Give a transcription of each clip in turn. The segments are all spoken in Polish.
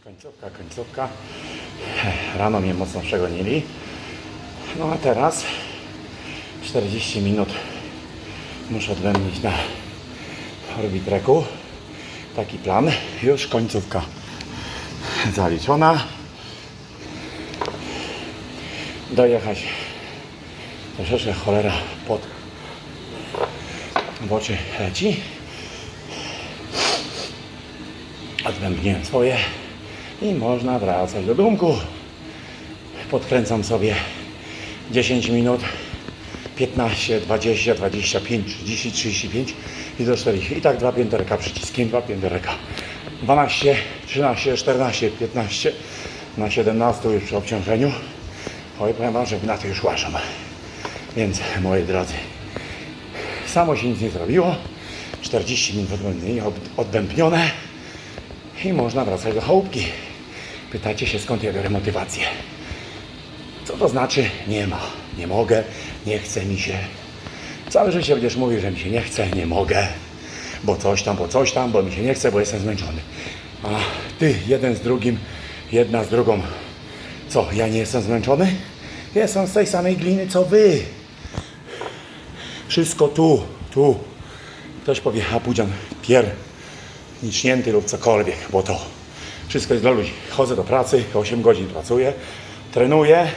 Końcówka, końcówka. Rano mnie mocno przegonili. No a teraz 40 minut muszę odbędzić na orbitreku. Taki plan. Już końcówka zaliczona. Dojechać troszeczkę cholera pod w oczy leci. Odbębniłem swoje i można wracać do domku. Podkręcam sobie 10 minut, 15, 20, 25, 30, 35 i do 40. I tak dwa pięterka przyciskiem, dwa pięterka. 12, 13, 14, 15, na 17 już przy obciążeniu. Oj, powiem Wam, że na to już łażą. Więc, moi drodzy, samo się nic nie zrobiło. 40 minut odbębnione i można wracać do chałupki. Pytacie się, skąd ja biorę motywację. Co to znaczy? Nie ma, nie mogę, nie chce mi się. Całe życie będziesz mówił, że mi się nie chce, nie mogę, bo coś tam, bo coś tam, bo mi się nie chce, bo jestem zmęczony. A ty, jeden z drugim, jedna z drugą. Co, ja nie jestem zmęczony? Jestem z tej samej gliny, co wy. Wszystko tu, tu. Ktoś powie, a Pudzian, pier, nicznięty lub cokolwiek, bo to wszystko jest dla ludzi. Chodzę do pracy, 8 godzin pracuję, trenuję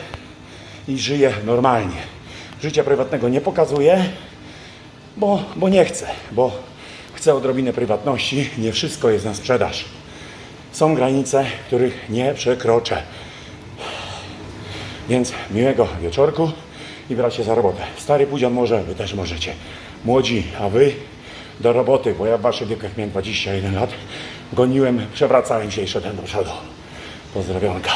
i żyję normalnie. Życia prywatnego nie pokazuję, bo, bo nie chcę, bo chcę odrobinę prywatności. Nie wszystko jest na sprzedaż. Są granice, których nie przekroczę. Więc miłego wieczorku i bracie za robotę. Stary Pudzian może, wy też możecie. Młodzi, a wy do roboty, bo ja w waszych wiekach miałem 21 lat. Goniłem, przewracałem się i szedłem do przodu. Pozdrowionka.